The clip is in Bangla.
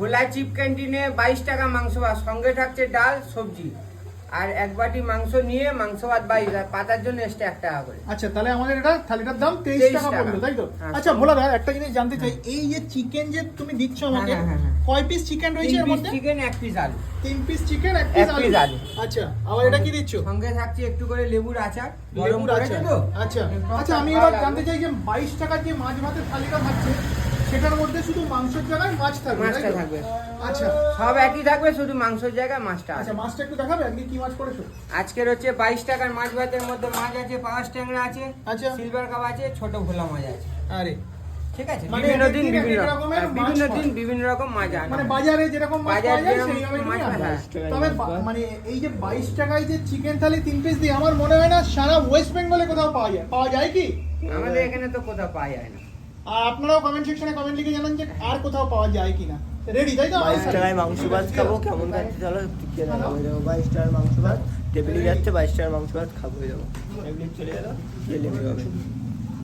ভোলা চিপ ক্যান্টিনে বাইশ টাকা মাংস ভাত। সঙ্গে থাকছে ডাল সবজি। আর এক বাটি মাংস নিয়ে মাংস ভাত বাইশ আর পাতার জন্য এক্সট্রা এক টাকা করে। আচ্ছা তাহলে আমাদের এটা থালিটার দাম তেইশ টাকা টাকা। পড়ল তাই তো? হ্যাঁ। আচ্ছা ভোলা দা একটা জিনিস জানতে চাই। এই যে চিকেন যে তুমি দিচ্ছ আমাকে হ্যাঁ, হ্যাঁ, হ্যাঁ। কয় পিস চিকেন রয়েছে এর মধ্যে? চিকেন এক পিস আলু। তিন পিস চিকেন এক পিস আলু? আচ্ছা আবার এটা কি দিচ্ছ? সঙ্গে থাকছে একটু করে লেবুর আচার। লেবুর আচার। তো? আচ্ছা। আচ্ছা আমি এবার জানতে চাই যে বাইশ টাকার যে মাছ ভাতের থালিটা থাকছে সেটার মধ্যে শুধু মাংসের জায়গায় মাছ থাকবে মাছটা থাকবে। আচ্ছা। সব একই থাকবে শুধু মাংসের জায়গায় মাছটা আচ্ছা মাছটা একটু দেখাবে? আজকে কি মাছ করেছ আজকের হচ্ছে বাইশ টাকার মাছ ভাতের মধ্যে মাছ আছে পাঁচ ট্যাংরা আছে আচ্ছা। সিলভার কাপ আছে ছোট ভোলা মাছ আছে। আরে। ঠিক আছে মানে বিভিন্ন এক এক দিন দিন এক এক বিভিন্ন রকমের বিভিন্ন দিন বিভিন্ন রকম মাছ মানে বাজারে যেরকম মাছ পাওয়া যায় সেইভাবে মাছ তুমি আনো। হ্যাঁ। তবে মানে এই যে বাইশ টাকায় যে চিকেন থালি তিন পিস দিয়ে আমার মনে হয় না সারা ওয়েস্ট বেঙ্গলে কোথাও পাওয়া যায়। পাওয়া যায় কি? আমাদের এখানে তো কোথাও পাওয়া যায় না। আর আপনারাও কমেন্ট সেকশনে কমেন্ট লিখে জানান যে আর কোথাও পাওয়া যায় কিনা। রেডি তাই তো? বাইশ টাকায় মাংস ভাত খাব কেমন খাচ্ছে চলো টিকিয়ে রাখা হয়ে যাব। বাইশ টাকার মাংস ভাত টেবিলে যাচ্ছে বাইশ টাকার মাংস ভাত খাব হয়ে যাব। চলে গেলো।